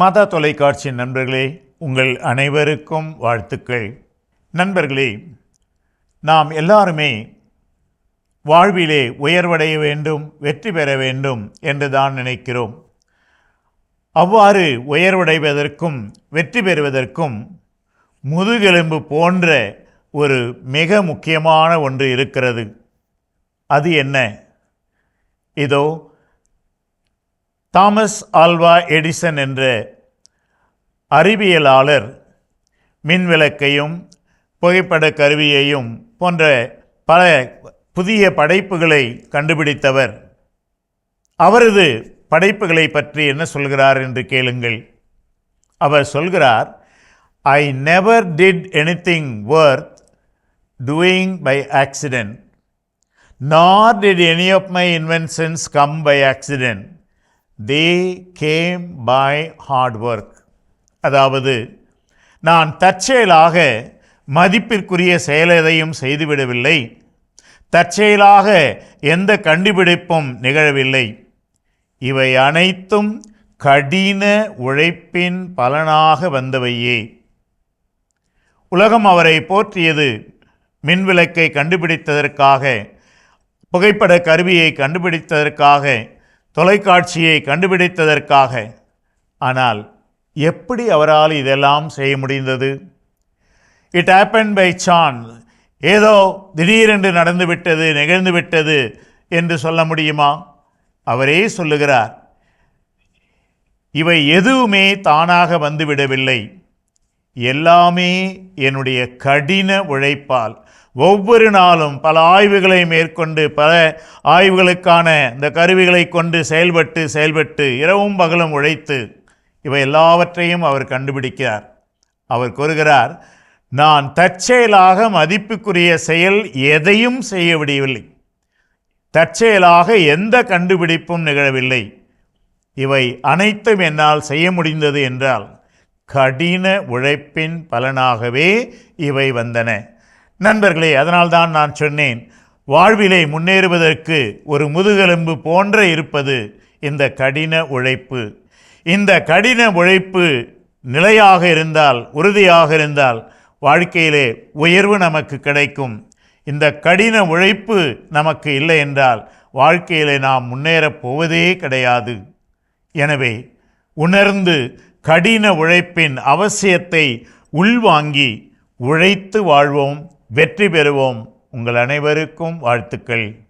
மத தொலைக்காட்சி நண்பர்களே உங்கள் அனைவருக்கும் வாழ்த்துக்கள். நண்பர்களே நாம் எல்லாருமே வாழ்விலே உயர்வடைய வேண்டும் வெற்றி பெற வேண்டும் என்று தான் நினைக்கிறோம். அவ்வாறு உயர்வடைவதற்கும் வெற்றி பெறுவதற்கும் முதுகெலும்பு போன்ற ஒரு மிக முக்கியமான ஒன்று இருக்கிறது. அது என்ன? இதோ தாமஸ் ஆல்வா எடிசன் என்ற அறிவியலாளர் மின்விளக்கையும் புகைப்பட கருவியையும் போன்ற பல புதிய படைப்புகளை கண்டுபிடித்தவர். அவரது படைப்புகளை பற்றி என்ன சொல்கிறார் என்று கேளுங்கள். அவர் சொல்கிறார் I never did anything worth doing by accident nor did any of my inventions come by accident they came by hard work அதாவது நான் தற்செயலாக மதிப்பிற்குரிய செயலதையும் செய்துவிடவில்லை. தற்செயலாக எந்த கண்டுபிடிப்பும் நிகழவில்லை. இவை அனைத்தும் கடின உழைப்பின் பலனாக வந்தவையே. உலகம் அவரை போற்றியது மின்விளக்கை கண்டுபிடித்ததற்காக புகைப்பட கருவியை கண்டுபிடித்ததற்காக தொலைக்காட்சியை கண்டுபிடித்ததற்காக. ஆனால் எப்படி அவரால் இதெல்லாம் செய்ய முடிந்தது? இட் ஆப்பன் பை சான்ஸ் ஏதோ திடீரென்று நடந்துவிட்டது நிகழ்ந்துவிட்டது என்று சொல்ல முடியுமா? அவரே சொல்லுகிறார் இவை எதுவுமே தானாக வந்துவிடவில்லை எல்லாமே என்னுடைய கடின உழைப்பால். ஒவ்வொரு நாளும் பல ஆய்வுகளை மேற்கொண்டு பல ஆய்வுகளுக்கான இந்த கருவிகளை கொண்டு செயல்பட்டு செயல்பட்டு இரவும் பகலும் உழைத்து இவை எல்லாவற்றையும் அவர் கண்டுபிடிக்கிறார். அவர் கூறுகிறார் நான் தற்செயலாக மதிப்புக்குரிய செயல் எதையும் செய்ய விடவில்லை தற்செயலாக எந்த கண்டுபிடிப்பும் நிகழவில்லை. இவை அனைத்தும் என்னால் செய்ய முடிந்தது என்றால் கடின உழைப்பின் பலனாகவே இவை வந்தன. நண்பர்களே அதனால்தான் நான் சொன்னேன் வாழ்விலை முன்னேறுவதற்கு ஒரு முதுகெலும்பு போன்ற இருப்பது இந்த கடின உழைப்பு. இந்த கடின உழைப்பு நிலையாக இருந்தால் உறுதியாக இருந்தால் வாழ்க்கையிலே உயர்வு நமக்கு கிடைக்கும். இந்த கடின உழைப்பு நமக்கு இல்லை என்றால் வாழ்க்கையிலே நாம் முன்னேறப் போவதே கிடையாது. எனவே உணர்ந்து கடின உழைப்பின் அவசியத்தை உள்வாங்கி உழைத்து வாழ்வோம் வெற்றி பெறுவோம். உங்கள் அனைவருக்கும் வாழ்த்துக்கள்.